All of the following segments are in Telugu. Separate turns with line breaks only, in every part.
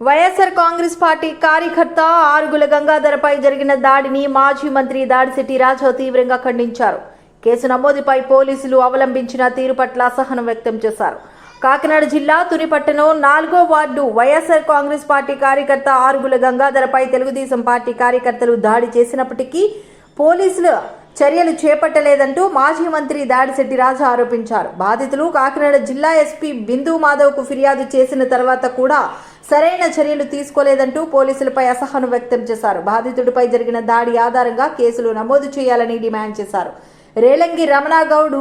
వైఎస్ఆర్ కాంగ్రెస్ పార్టీ కార్యకర్త ఆరుగుల గంగాధరపై జరిగిన దాడిని మాజీ మంత్రి దాడిశెట్టి రాజా తీవ్రంగా ఖండించారు. కేసు నమోదుపై పోలీసులు అవలంబించిన తీరు పట్ల అసహనం వ్యక్తం చేశారు. కాకినాడ జిల్లా తునిపట్టణం నాలుగో వార్డు వైఎస్ఆర్ కాంగ్రెస్ పార్టీ కార్యకర్త ఆరుగుల గంగాధరపై తెలుగుదేశం పార్టీ కార్యకర్తలు దాడి చేసినప్పటికీ పోలీసులు చర్యలు చేపట్టలేదంటూ మాజీ మంత్రి దాడిశెట్టి రాజా ఆరోపించారు. బాధితులు కాకినాడ జిల్లా ఎస్పీ బిందు మాధవ్కు ఫిర్యాదు చేసిన తర్వాత కూడా సరైన చర్యలు తీసుకోలేదంటూ పోలీసులపై అసహనం వ్యక్తం చేశారు. బాధితుడిపై జరిగిన దాడి ఆధారంగా కేసులు నమోదు చేయాలని డిమాండ్ చేశారు. రేలంగి రమణాగౌడు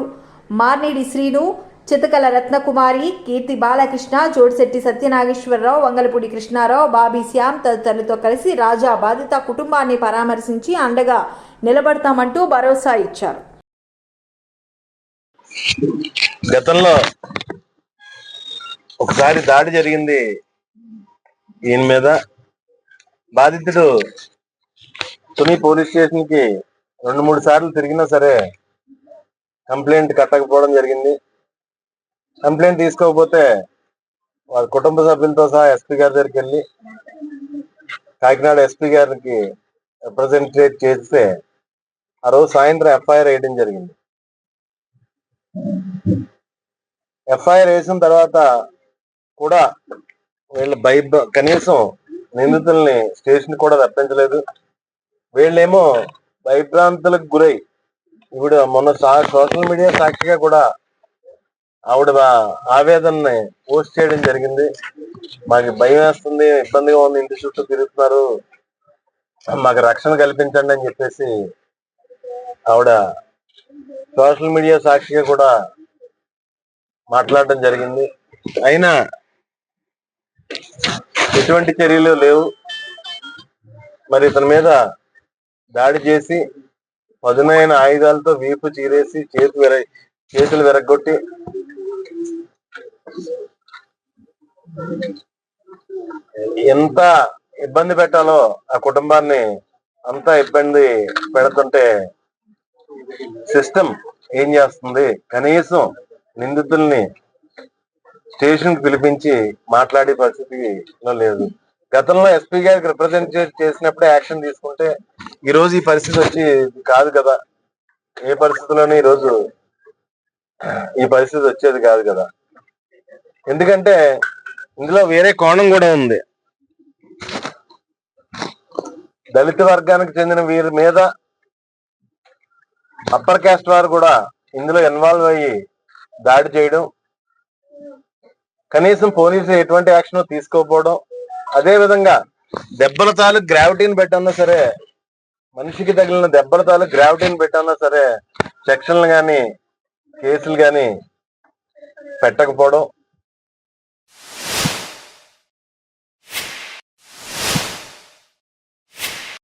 మార్నిడి శ్రీను చితకల రత్నకుమారి కీర్తి బాలకృష్ణ జోడిశెట్టి సత్యనాగేశ్వరరావు వంగలపూడి కృష్ణారావు బాబీ శ్యామ్ తదితరులతో కలిసి రాజా బాధిత కుటుంబాన్ని పరామర్శించి అండగా నిలబడతామంటూ భరోసా ఇచ్చారు.
గతంలో ఒకసారి దాడి జరిగింది. ఈయన మీద బాధితుడు తుని పోలీస్ స్టేషన్కి రెండు మూడు సార్లు తిరిగినా సరే కంప్లైంట్ కట్టకపోవడం జరిగింది. కంప్లైంట్ తీసుకోకపోతే వారి కుటుంబ సభ్యులతో సహా ఎస్పీ గారి దగ్గరికి వెళ్ళి కాకినాడ ఎస్పీ గారికి రిప్రజెంటేట్ చేస్తే ఆ రోజు సాయంత్రం ఎఫ్ఐఆర్ వేయడం జరిగింది. ఎఫ్ఐఆర్ వేసిన తర్వాత కూడా వీళ్ళు భయ కనీసం నిందితుల్ని స్టేషన్ కూడా రప్పించలేదు. వీళ్ళేమో భయభ్రాంతులకు గురై ఇప్పుడు మొన్న సా- సోషల్ మీడియా సాక్షిగా కూడా ఆవిడ ఆవేదనని పోస్ట్ చేయడం జరిగింది. మాకు భయం వేస్తుంది ఇబ్బందిగా ఉంది ఇంటి చుట్టూ తిరుగుతున్నారు. మాకు రక్షణ కల్పించండి అని చెప్పేసి ఆవిడ సోషల్ మీడియా సాక్షిగా కూడా మాట్లాడడం జరిగింది. అయినా ఎటువంటి చర్యలు లేవు. మరి ఇతని మీద దాడి చేసి పదునైన ఆయుధాలతో వీపు చీరేసి చేతి విర చేతులు విరగొట్టి ఎంత ఇబ్బంది పెట్టాలో ఆ కుటుంబాన్ని అంతా ఇబ్బంది పెడుతుంటే సిస్టమ్ ఏం చేస్తుంది? కనీసం నిందితుల్ని స్టేషన్కి పిలిపించి మాట్లాడే పరిస్థితిలో లేదు. గతంలో ఎస్పీ గారికి రిప్రజెంట్ చేసినప్పుడే యాక్షన్ తీసుకుంటే ఈ రోజు ఈ పరిస్థితి వచ్చి కాదు కదా. ఏ పరిస్థితిలోనే ఈ రోజు ఈ పరిస్థితి వచ్చేది కాదు కదా. ఎందుకంటే ఇందులో వేరే కోణం కూడా ఉంది. దళిత వర్గానికి చెందిన వీరి మీద అప్పర్ కాస్ట్ వారు కూడా ఇందులో ఇన్వాల్వ్ అయ్యి దాడి చేయడం కనీసం పోలీసులు ఎటువంటి యాక్షన్ తీసుకోకపోవడం అదే విధంగా దెబ్బల తాలూకు గ్రావిటీని పెట్టన్నా సరే మనిషికి తగిలిన దెబ్బల తాలూకు గ్రావిటీని పెట్టన్నా సరే సెక్షన్లు కానీ కేసులు కానీ పెట్టకపోవడం